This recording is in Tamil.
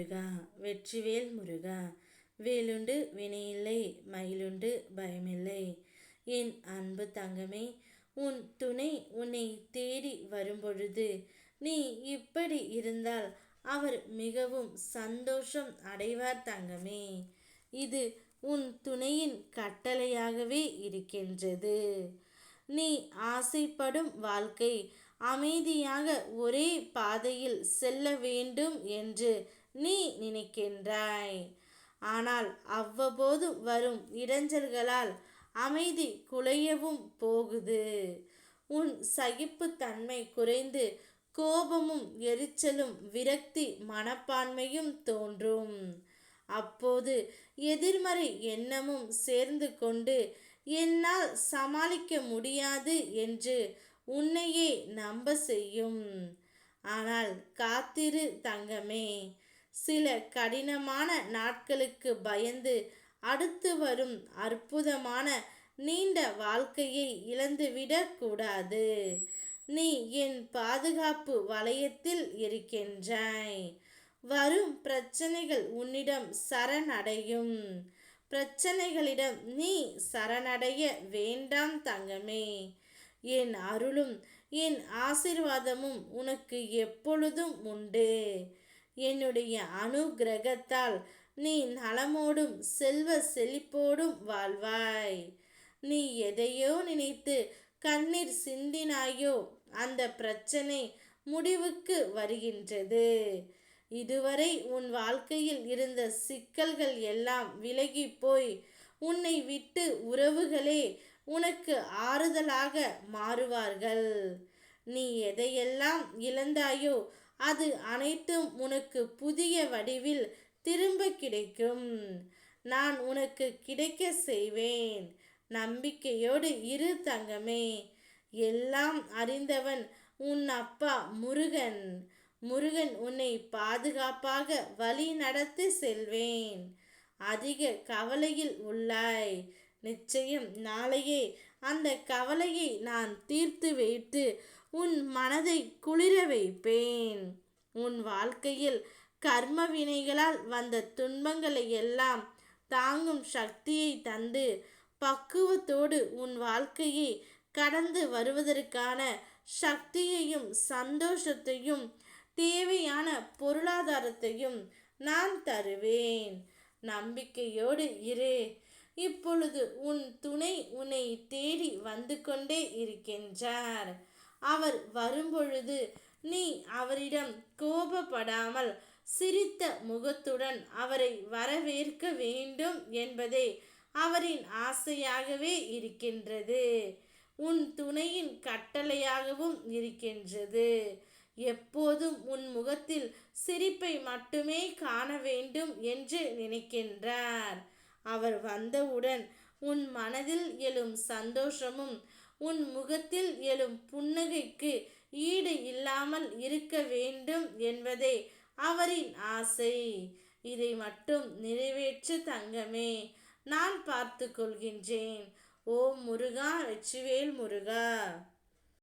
முருகா வெற்றிவேல் முருகா வேலுண்டு வினையில்லை மயிலுண்டு பயமில்லை. என் அன்பு தங்கமே உன் துணை உன்னை தேடி வரும்பொழுது நீ இப்படி இருந்தால் அவர் மிகவும் சந்தோஷம் அடைவார் தங்கமே. இது உன் துணையின் கட்டளையாகவே இருக்கின்றது. நீ ஆசைப்படும் வாழ்க்கை அமைதியாக ஒரே பாதையில் செல்ல வேண்டும் என்று நீ நினைக்கின்றாய். ஆனால் அவ்வப்போது வரும் இடைஞ்சல்களால் அமைதி குலையவும் போகுது. உன் சகிப்புத்தன்மை குறைந்து கோபமும் எரிச்சலும் விரக்தி மனப்பான்மையும் தோன்றும். அப்போது எதிர்மறை எண்ணமும் சேர்ந்து கொண்டு என்னால் சமாளிக்க முடியாது என்று உன்னையே நம்ப செய்யும். ஆனால் காத்திரு தங்கமே சில கடினமான நாட்களுக்கு பயந்து அடுத்து வரும் அற்புதமான நீண்ட வாழ்க்கையை இழந்துவிடக்கூடாது நீ என் பாதுகாப்பு வளையத்தில் இருக்கின்றாய் வரும் பிரச்சனைகள் உன்னிடம் சரணடையும். பிரச்சனைகளிடம் நீ சரணடைய வேண்டாம் தங்கமே. என் அருளும் என் ஆசிர்வாதமும் உனக்கு எப்பொழுதும் உண்டு. என்னுடைய அனுகிரகத்தால் நீ நலமோடும் செல்வ செழிப்போடும் வாழ்வாய். நீ எதையோ நினைத்து கண்ணீர் சிந்தினாயோ அந்த பிரச்சனை முடிவுக்கு வருகின்றது. இதுவரை உன் வாழ்க்கையில் இருந்த சிக்கல்கள் எல்லாம் விலகி போய் உன்னை விட்டு உறவுகளே உனக்கு ஆறுதலாக மாறுவார்கள். நீ எதையெல்லாம் இழந்தாயோ அது அனைத்தும் உனக்கு புதிய வடிவில் திரும்ப கிடைக்கும். நான் உனக்கு கிடைக்க செய்வேன். நம்பிக்கையோடு இரு தங்கமே. எல்லாம் அறிந்தவன் உன் அப்பா முருகன். முருகன் உன்னை பாதுகாப்பாக வழி நடத்தி செல்வேன். அதிக கவலையில் உள்ளாய். நிச்சயம் நாளையே அந்த கவலையை நான் தீர்த்து வைத்து உன் மனதை குளிர வைப்பேன். உன் வாழ்க்கையில் கர்ம வினைகளால் வந்த துன்பங்களை எல்லாம் தாங்கும் சக்தியை தந்து பக்குவத்தோடு உன் வாழ்க்கையை கடந்து வருவதற்கான சக்தியையும் சந்தோஷத்தையும் தேவையான பொருளாதாரத்தையும் நான் தருவேன். நம்பிக்கையோடு இரு. இப்பொழுது உன் துணை உன்னை தேடி வந்து கொண்டே இருக்கின்றார். அவர் வரும்பொழுது நீ அவரிடம் கோபப்படாமல் சிரித்த முகத்துடன் அவரை வரவேற்க வேண்டும் என்பதே அவரின் ஆசையாகவே இருக்கின்றது. உன் துணையின் கட்டளையாகவும் இருக்கின்றது. எப்போதும் உன் முகத்தில் சிரிப்பை மட்டுமே காண வேண்டும் என்று நினைக்கின்றார். அவர் வந்தவுடன் உன் மனதில் எழும் சந்தோஷமும் உன் முகத்தில் எழும் புன்னகைக்கு ஈடு இல்லாமல் இருக்க வேண்டும் என்பதே அவரின் ஆசை. இதை மட்டும் நிறைவேற்று தங்கமே நான் பார்த்து கொள்கின்றேன். ஓம் முருகா வெற்றிவேல் முருகா!